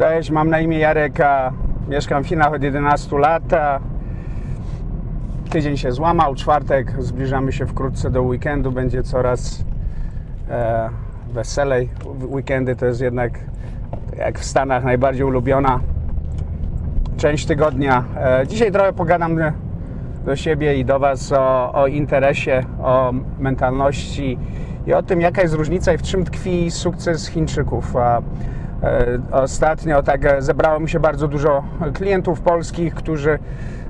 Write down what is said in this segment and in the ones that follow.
Cześć, mam na imię Jarek, mieszkam w Chinach od 11 lat. Tydzień się złamał, czwartek, zbliżamy się wkrótce do weekendu, będzie coraz e, weselej. Weekendy to jest jednak, jak w Stanach, najbardziej ulubiona część tygodnia. E, dzisiaj trochę pogadam do siebie i do Was o, o interesie, o mentalności i o tym, jaka jest różnica i w czym tkwi sukces Chińczyków. Ostatnio tak e, zebrało mi się bardzo dużo klientów polskich, którzy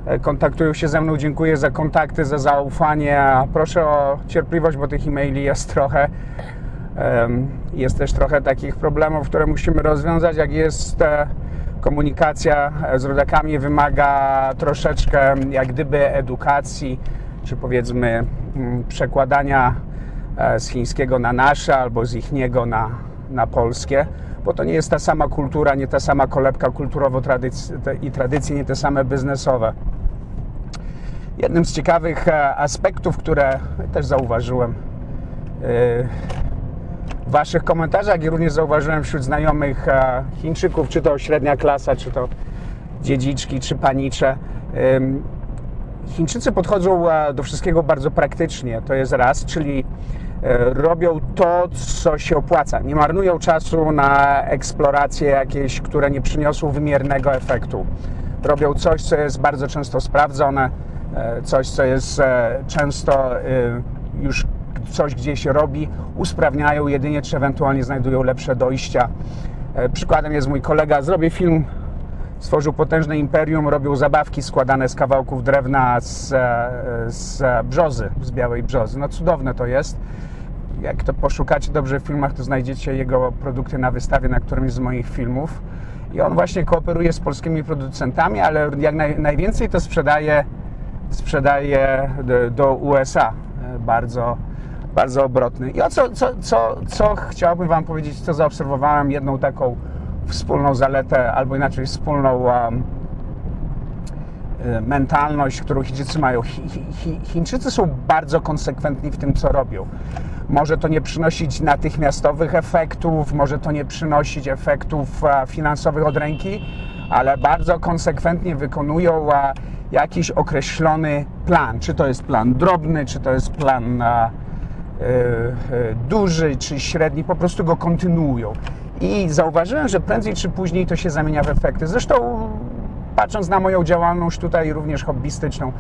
e, kontaktują się ze mną. Dziękuję za kontakty, za zaufanie. Proszę o cierpliwość, bo tych e-maili jest trochę. Jest też trochę takich problemów, które musimy rozwiązać, jak jest e, komunikacja e, z rodakami wymaga troszeczkę jak gdyby edukacji, czy powiedzmy mm, przekładania e, z chińskiego na nasze albo z ichniego na, na polskie, bo to nie jest ta sama kultura, nie ta sama kolebka te- i tradycje, nie te same biznesowe. Jednym z ciekawych e, aspektów, które też zauważyłem e, w Waszych komentarzach i również zauważyłem wśród znajomych e, Chińczyków, czy to średnia klasa, czy to dziedziczki, czy panicze. Chińczycy podchodzą do wszystkiego bardzo praktycznie, to jest raz, czyli robią to, co się opłaca. Nie marnują czasu na eksploracje jakieś, które nie przyniosą wymiernego efektu. Robią coś, co jest bardzo często sprawdzone, e, coś, co jest e, często e, już coś gdzieś robi, usprawniają jedynie, czy ewentualnie znajdują lepsze dojścia. E, Przykładem jest mój kolega, zrobię film stworzył potężne imperium, robił zabawki składane z kawałków drewna z, e, z brzozy, z białej brzozy. No cudowne to jest. Jak to poszukacie dobrze w filmach, to znajdziecie jego produkty na wystawie na którymś z moich filmów. I on właśnie kooperuje z polskimi producentami, ale jak naj, najwięcej to sprzedaje, sprzedaje do, do USA. E, Bardzo, bardzo obrotny. I o co, co, co, co chciałbym Wam powiedzieć, co zaobserwowałem, jedną taką wspólną zaletę, albo inaczej wspólną um, mentalność, którą Chińczycy mają. Chi, chi, chi, Chińczycy są bardzo konsekwentni w tym, co robią. Może to nie przynosić natychmiastowych efektów, może to nie przynosić efektów finansowych od ręki, ale bardzo konsekwentnie wykonują jakiś określony plan. Czy to jest plan drobny, czy to jest plan e, e, duży, czy średni, po prostu go kontynuują. I zauważyłem, że prędzej czy później to się zamienia w efekty. Zresztą patrząc na moją działalność tutaj również hobbystyczną,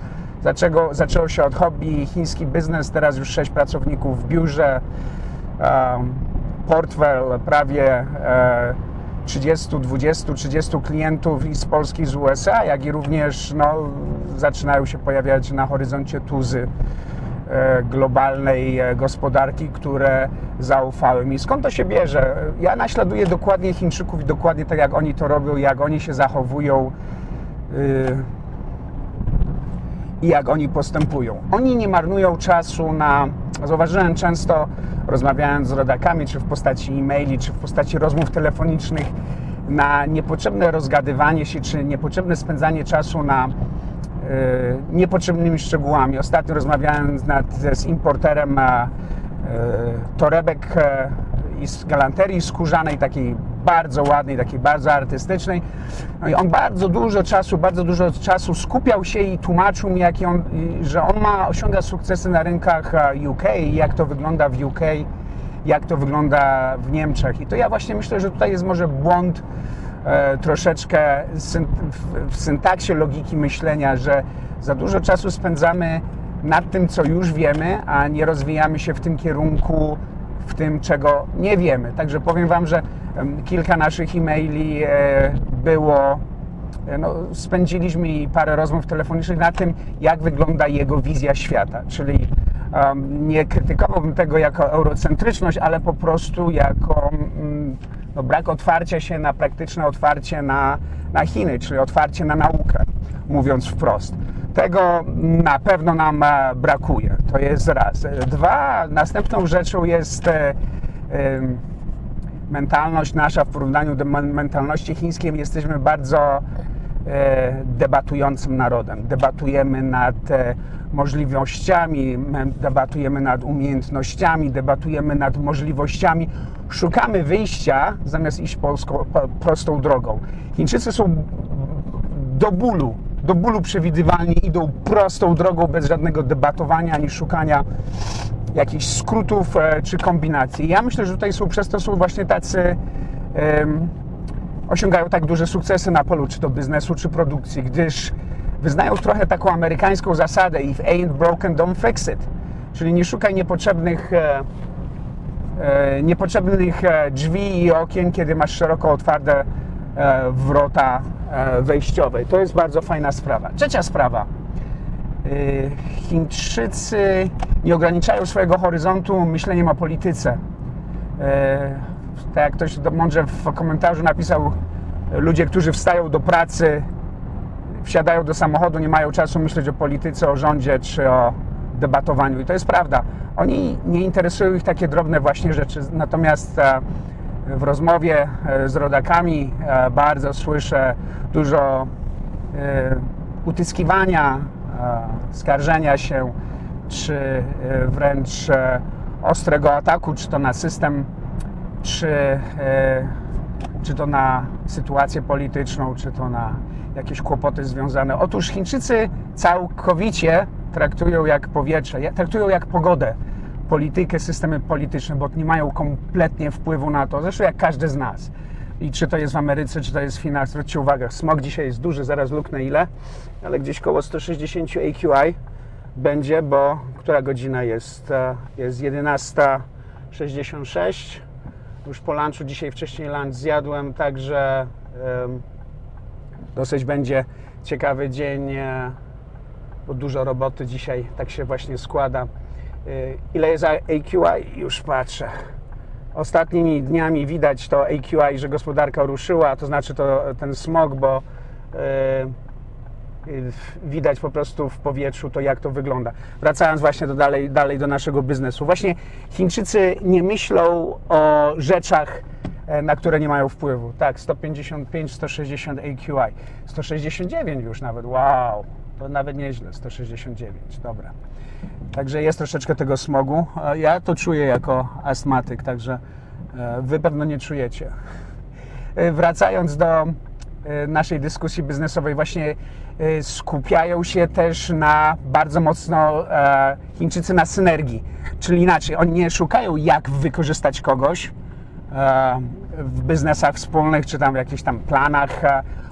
zaczęło, zaczęło się od hobby, chiński biznes, teraz już sześć pracowników w biurze, portfel prawie e, 30, 20, 30 klientów i z Polski, z USA, jak i również no, zaczynają się pojawiać na horyzoncie tuzy e, globalnej e, gospodarki, które zaufały mi. Skąd to się bierze? Ja naśladuję dokładnie Chińczyków i dokładnie tak, jak oni to robią, jak oni się zachowują i jak oni postępują. Oni nie marnują czasu na. Zauważyłem często, rozmawiając z rodakami, czy w postaci e-maili, czy w postaci rozmów telefonicznych, na niepotrzebne rozgadywanie się, czy niepotrzebne spędzanie czasu na y, niepotrzebnymi szczegółami. Ostatnio rozmawiałem nad, z importerem y, torebek e, i z galanterii skórzanej, takiej bardzo ładnej, takiej bardzo artystycznej. No i on bardzo dużo czasu, bardzo dużo czasu skupiał się i tłumaczył mi, jaki on, że on ma, osiąga sukcesy na rynkach e, UK i jak to wygląda w UK, jak to wygląda w Niemczech. I to ja właśnie myślę, że tutaj jest może błąd e, troszeczkę w syntaksie logiki myślenia, że za dużo czasu spędzamy nad tym, co już wiemy, a nie rozwijamy się w tym kierunku, w tym, czego nie wiemy. Także powiem Wam, że kilka naszych e-maili e, było, e, no, spędziliśmy i parę rozmów telefonicznych na tym, jak wygląda jego wizja świata, czyli em, nie krytykowałbym tego jako eurocentryczność, ale po prostu jako mm, no, brak otwarcia się na praktyczne otwarcie na, na Chiny, czyli otwarcie na naukę, mówiąc wprost. Tego na pewno nam e, brakuje. To jest raz. E, Dwa, następną rzeczą jest e, mentalność nasza w porównaniu do men- mentalności chińskiej. Jesteśmy bardzo debatującym narodem. Debatujemy nad możliwościami, debatujemy nad umiejętnościami, debatujemy nad możliwościami. Szukamy wyjścia zamiast iść polską, po- prostą drogą. Chińczycy są do bólu, do bólu przewidywalni, idą prostą drogą bez żadnego debatowania ani szukania jakichś skrótów e, czy kombinacji. Ja myślę, że tutaj są przez to są właśnie tacy em, osiągają tak duże sukcesy na polu czy to biznesu, czy produkcji, gdyż wyznają trochę taką amerykańską zasadę if ain't broken, don't fix it. Czyli nie szukaj niepotrzebnych e, e, niepotrzebnych e, drzwi i okien, kiedy masz szeroko otwarte wrota e, wejściowe. To jest bardzo fajna sprawa. Trzecia sprawa. Y, Chińczycy nie ograniczają swojego horyzontu myśleniem o polityce. E, Tak jak ktoś mądrze w komentarzu napisał, ludzie, którzy wstają do pracy, wsiadają do samochodu, nie mają czasu myśleć o polityce, o rządzie czy o debatowaniu. I to jest prawda. Oni nie interesują ich takie drobne właśnie rzeczy. Natomiast e, w rozmowie e, z rodakami e, bardzo słyszę dużo e, utyskiwania, skarżenia się, czy wręcz ostrego ataku, czy to na system, czy, czy to na sytuację polityczną, czy to na jakieś kłopoty związane. Otóż Chińczycy całkowicie traktują jak powietrze, traktują jak pogodę politykę, systemy polityczne, bo nie mają kompletnie wpływu na to. Zresztą jak każdy z nas. I czy to jest w Ameryce, czy to jest w Chinach, zwróćcie uwagę, smog dzisiaj jest duży, zaraz luknę ile, ale gdzieś koło 160 AQI będzie, bo która godzina jest? E, Jest 11.66. Już po lunchu, dzisiaj wcześniej lunch zjadłem, także em, dosyć będzie ciekawy dzień, e, bo dużo roboty dzisiaj, tak się właśnie składa. Y, Ile jest AQI? Już patrzę. Ostatnimi dniami widać to AQI, że gospodarka ruszyła, to znaczy to ten smog, bo y, y, widać po prostu w powietrzu to, jak to wygląda. Wracając właśnie do dalej, dalej do naszego biznesu. Właśnie Chińczycy nie myślą o rzeczach, e, na które nie mają wpływu. Tak, 155, 160 AQI, 169 już nawet, wow, to nawet nieźle, 169, dobra. Także jest troszeczkę tego smogu. E, Ja to czuję jako astmatyk, także e, wy pewno nie czujecie. E, Wracając do naszej dyskusji biznesowej, właśnie skupiają się też na bardzo mocno Chińczycy na synergii. Czyli inaczej, oni nie szukają jak wykorzystać kogoś w biznesach wspólnych, czy tam w jakichś tam planach.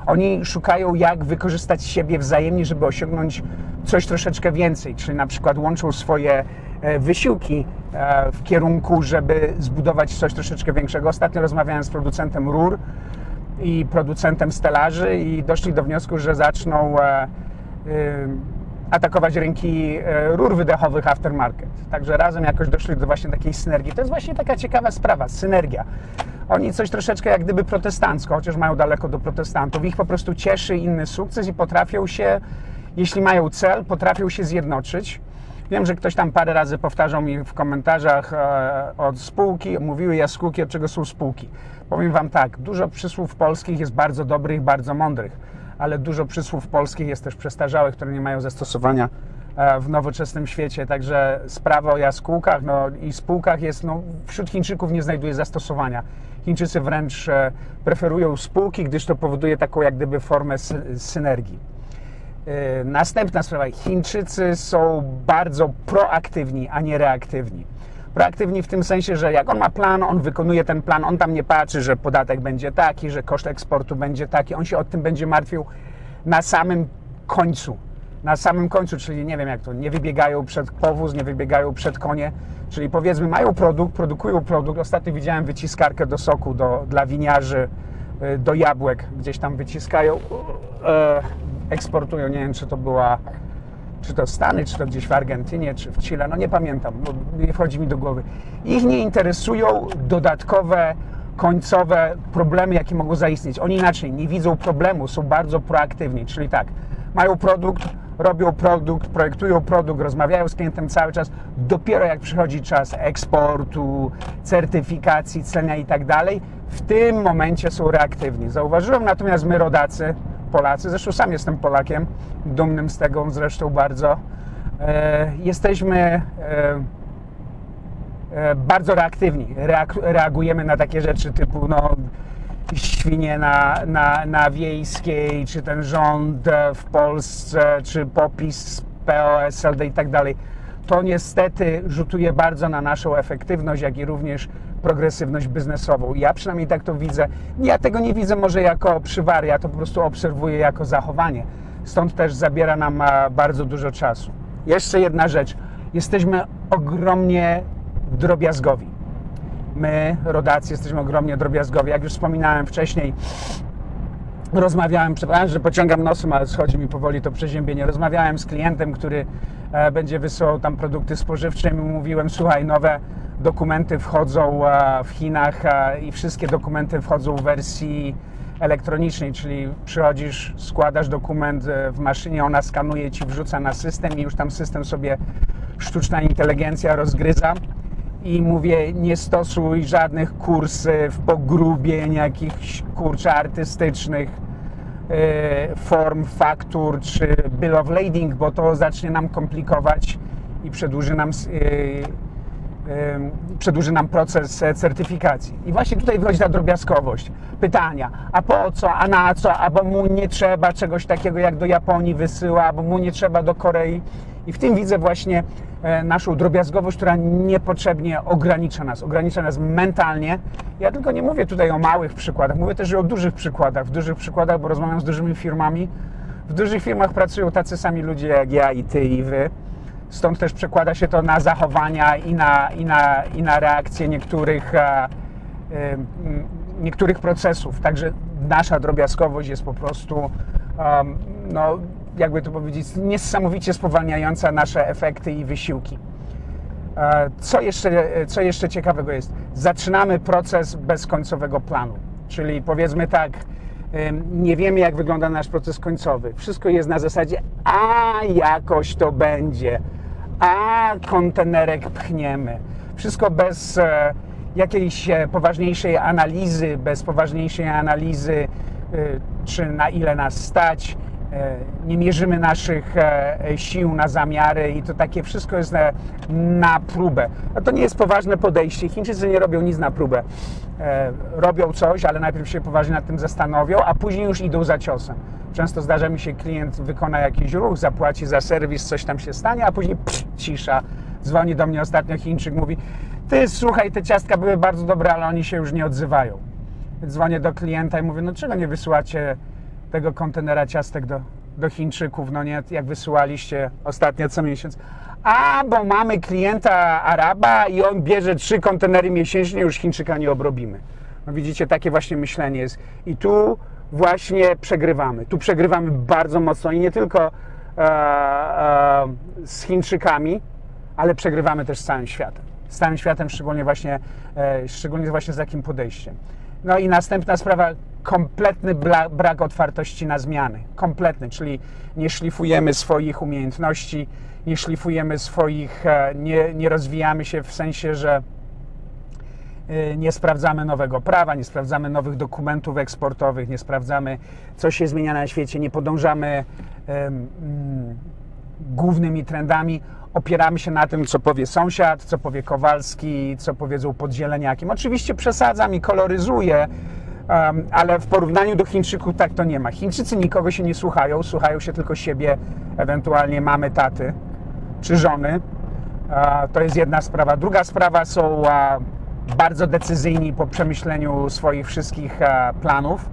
Oni szukają jak wykorzystać siebie wzajemnie, żeby osiągnąć coś troszeczkę więcej. Czyli na przykład łączą swoje e, wysiłki e, w kierunku, żeby zbudować coś troszeczkę większego. Ostatnio rozmawiałem z producentem rur i producentem stelaży i doszli do wniosku, że zaczną e, y, atakować rynki e, rur wydechowych aftermarket. Także razem jakoś doszli do właśnie takiej synergii. To jest właśnie taka ciekawa sprawa, synergia. Oni coś troszeczkę jak gdyby protestancko, chociaż mają daleko do protestantów. Ich po prostu cieszy inny sukces i potrafią się, jeśli mają cel, potrafią się zjednoczyć. Wiem, że ktoś tam parę razy powtarzał mi w komentarzach e, od spółki, mówiły jaskółki, od czego są spółki. Powiem Wam tak, dużo przysłów polskich jest bardzo dobrych, bardzo mądrych, ale dużo przysłów polskich jest też przestarzałych, które nie mają zastosowania e, w nowoczesnym świecie. Także sprawa o jaskółkach no, i spółkach jest, no, wśród Chińczyków nie znajduje zastosowania. Chińczycy wręcz e, preferują spółki, gdyż to powoduje taką jak gdyby formę sy- synergii. E, Następna sprawa. Chińczycy są bardzo proaktywni, a nie reaktywni. Proaktywni w tym sensie, że jak on ma plan, on wykonuje ten plan, on tam nie patrzy, że podatek będzie taki, że koszt eksportu będzie taki, on się o tym będzie martwił na samym końcu. Na samym końcu, czyli nie wiem jak to, nie wybiegają przed powóz, nie wybiegają przed konie, czyli powiedzmy mają produkt, produkują produkt. Ostatnio widziałem wyciskarkę do soku do, dla winiarzy, y, do jabłek, gdzieś tam wyciskają, e, eksportują, nie wiem czy to była czy to Stany, czy to gdzieś w Argentynie, czy w Chile, no nie pamiętam, bo nie wchodzi mi do głowy. Ich nie interesują dodatkowe, końcowe problemy, jakie mogą zaistnieć. Oni inaczej nie widzą problemu, są bardzo proaktywni, czyli tak, mają produkt, robią produkt, projektują produkt, rozmawiają z klientem cały czas. Dopiero jak przychodzi czas eksportu, certyfikacji, cenia i tak dalej, w tym momencie są reaktywni. Zauważyłem natomiast my rodacy, Polacy, zresztą sam jestem Polakiem, dumnym z tego zresztą bardzo, e, jesteśmy e, e, bardzo reaktywni. Reak- reagujemy na takie rzeczy typu no, świnie na, na, na wiejskiej, czy ten rząd w Polsce, czy popis PO, SLD i tak dalej. To niestety rzutuje bardzo na naszą efektywność, jak i również progresywność biznesową. Ja przynajmniej tak to widzę. Ja tego nie widzę może jako przywary, ja to po prostu obserwuję jako zachowanie. Stąd też zabiera nam e, bardzo dużo czasu. Jeszcze jedna rzecz. Jesteśmy ogromnie drobiazgowi. My, rodacy, jesteśmy ogromnie drobiazgowi. Jak już wspominałem wcześniej, rozmawiałem, przepraszam, że pociągam nosem, ale schodzi mi powoli to przeziębienie. Rozmawiałem z klientem, który e, będzie wysyłał tam produkty spożywcze i mówiłem, słuchaj, nowe dokumenty wchodzą e, w Chinach e, i wszystkie dokumenty wchodzą w wersji elektronicznej, czyli przychodzisz, składasz dokument e, w maszynie, ona skanuje ci, wrzuca na system i już tam system sobie sztuczna inteligencja rozgryza. I mówię, nie stosuj żadnych kursów, pogrubień, jakichś kurczę artystycznych form, faktur czy bill of lading, bo to zacznie nam komplikować i przedłuży nam, przedłuży nam proces e, certyfikacji. I właśnie tutaj wychodzi ta drobiazgowość. Pytania, a po co, a na co, albo mu nie trzeba czegoś takiego jak do Japonii wysyła, albo mu nie trzeba do Korei. I w tym widzę właśnie e, naszą drobiazgowość, która niepotrzebnie ogranicza nas, ogranicza nas mentalnie. Ja tylko nie mówię tutaj o małych przykładach, mówię też o dużych przykładach. W dużych przykładach, bo rozmawiam z dużymi firmami. W dużych firmach pracują tacy sami ludzie jak ja i ty i wy. Stąd też przekłada się to na zachowania i na, i na, i na reakcje niektórych, e, e, niektórych procesów. Także nasza drobiazgowość jest po prostu, no, jakby to powiedzieć, niesamowicie spowalniająca nasze efekty i wysiłki. E, Co jeszcze, co jeszcze ciekawego jest? Zaczynamy proces bez końcowego planu. Czyli powiedzmy tak, nie wiemy jak wygląda nasz proces końcowy. Wszystko jest na zasadzie, a jakoś to będzie, a kontenerek pchniemy. Wszystko bez e, jakiejś e, poważniejszej analizy, bez poważniejszej analizy, y, czy na ile nas stać, E, nie mierzymy naszych e, sił na zamiary i to takie wszystko jest na, na próbę. A to nie jest poważne podejście. Chińczycy nie robią nic na próbę. E, Robią coś, ale najpierw się poważnie nad tym zastanowią, a później już idą za ciosem. Często zdarza mi się, klient wykona jakiś ruch, zapłaci za serwis, coś tam się stanie, a później psz, cisza. Dzwoni do mnie ostatnio Chińczyk, mówi ty słuchaj, te ciastka były bardzo dobre, ale oni się już nie odzywają. Dzwonię do klienta i mówię, no czego nie wysyłacie tego kontenera ciastek do, do Chińczyków, no nie, jak wysyłaliście ostatnio co miesiąc. A, bo mamy klienta Araba i on bierze trzy kontenery miesięcznie, już Chińczyka nie obrobimy. No widzicie, takie właśnie myślenie jest. I tu właśnie przegrywamy. Tu przegrywamy bardzo mocno i nie tylko z Chińczykami, ale przegrywamy też z całym światem. Z całym światem, szczególnie właśnie, e, szczególnie właśnie z takim podejściem. No i następna sprawa, kompletny brak otwartości na zmiany. Kompletny, czyli nie szlifujemy swoich umiejętności, nie szlifujemy swoich, e, nie, nie rozwijamy się w sensie, że e, nie sprawdzamy nowego prawa, nie sprawdzamy nowych dokumentów eksportowych, nie sprawdzamy, co się zmienia na świecie, nie podążamy głównymi trendami. Opieramy się na tym, co powie sąsiad, co powie Kowalski, co powiedzą podzieleniakiem. Oczywiście przesadzam i koloryzuję, ale w porównaniu do Chińczyków tak to nie ma. Chińczycy nikogo się nie słuchają, słuchają się tylko siebie, ewentualnie mamy, taty czy żony. To jest jedna sprawa. Druga sprawa są bardzo decyzyjni po przemyśleniu swoich wszystkich e, planów.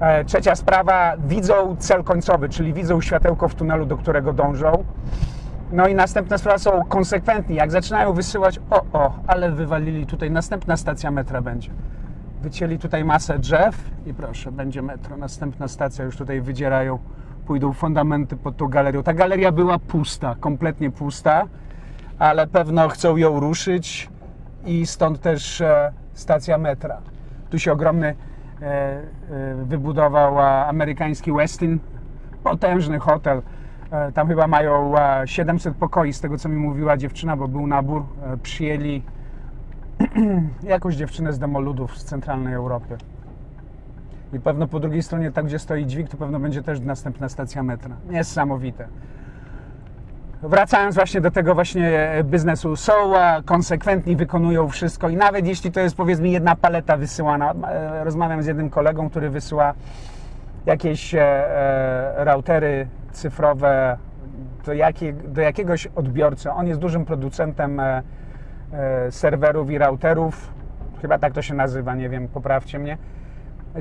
E, Trzecia sprawa, widzą cel końcowy, czyli widzą światełko w tunelu, do którego dążą. No i następna sprawa są konsekwentni. Jak zaczynają wysyłać, o, o, ale wywalili tutaj, następna stacja metra będzie. Wycięli tutaj masę drzew i proszę, będzie metro. Następna stacja, już tutaj wydzierają, pójdą fundamenty pod tą galerią. Ta galeria była pusta, kompletnie pusta, ale pewno chcą ją ruszyć i stąd też e, stacja metra. Tu się ogromny e, e, wybudował amerykański Westin, potężny hotel. Tam chyba mają e, 700 pokoi, z tego co mi mówiła dziewczyna, bo był nabór. Przyjęli jakąś dziewczynę z demoludów z centralnej Europy. I pewno po drugiej stronie, tam gdzie stoi dźwig, to pewno będzie też następna stacja metra. Niesamowite. Wracając właśnie do tego właśnie biznesu, są e, konsekwentni, wykonują wszystko i nawet jeśli to jest powiedzmy jedna paleta wysyłana, e, rozmawiam z jednym kolegą, który wysyła jakieś e, e, routery cyfrowe do, do jakiegoś odbiorcy. On jest dużym producentem e, e, serwerów i routerów, chyba tak to się nazywa, nie wiem, poprawcie mnie.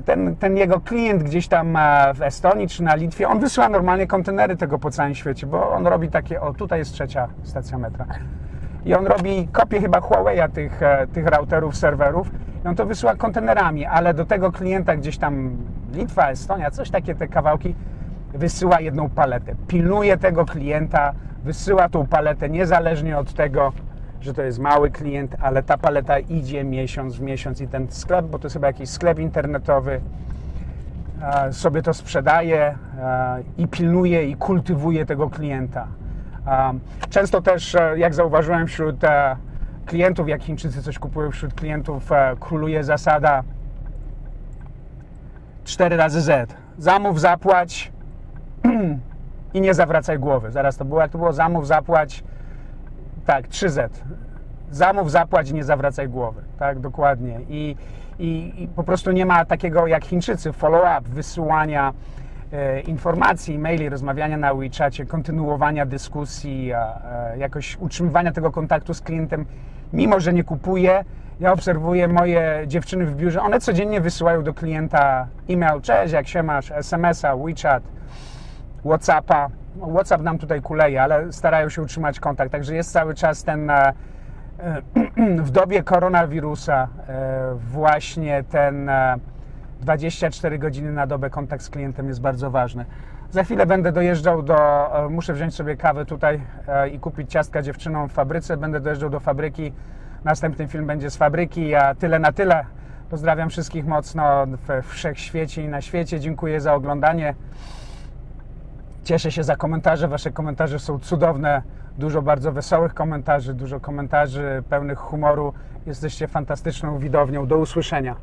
Ten, ten jego klient gdzieś tam w Estonii czy na Litwie, on wysyła normalnie kontenery tego po całym świecie, bo on robi takie, o tutaj jest trzecia stacja metra. I on robi kopię chyba Huawei'a tych, e, tych routerów, serwerów i on to wysyła kontenerami, ale do tego klienta gdzieś tam Litwa, Estonia, coś takie te kawałki wysyła jedną paletę. Pilnuje tego klienta, wysyła tą paletę niezależnie od tego, że to jest mały klient, ale ta paleta idzie miesiąc w miesiąc i ten sklep, bo to jest chyba jakiś sklep internetowy, e, sobie to sprzedaje e, i pilnuje i kultywuje tego klienta. E, Często też, jak zauważyłem wśród klientów, jak Chińczycy coś kupują wśród klientów, króluje zasada 4 razy Z. Zamów, zapłać i nie zawracaj głowy. Zaraz to było, jak to było? Zamów, zapłać, tak, 3Z. Zamów, zapłać nie zawracaj głowy. Tak, dokładnie. I, i, i po prostu nie ma takiego jak Chińczycy, follow-up, wysyłania e, informacji, maili, rozmawiania na WeChacie, kontynuowania dyskusji, a, e, jakoś utrzymywania tego kontaktu z klientem, mimo że nie kupuje. Ja obserwuję moje dziewczyny w biurze, one codziennie wysyłają do klienta e-mail, cześć, jak się masz, SMS-a, WeChat, Whatsappa. Whatsapp nam tutaj kuleje, ale starają się utrzymać kontakt. Także jest cały czas ten e, e, w dobie koronawirusa e, właśnie ten e, 24 godziny na dobę kontakt z klientem jest bardzo ważny. Za chwilę będę dojeżdżał do, muszę wziąć sobie kawę tutaj i kupić ciastka dziewczynom w fabryce. Będę dojeżdżał do fabryki. Następny film będzie z fabryki, a tyle na tyle. Pozdrawiam wszystkich mocno we wszechświecie i na świecie. Dziękuję za oglądanie. Cieszę się za komentarze. Wasze komentarze są cudowne. Dużo bardzo wesołych komentarzy, dużo komentarzy pełnych humoru. Jesteście fantastyczną widownią. Do usłyszenia.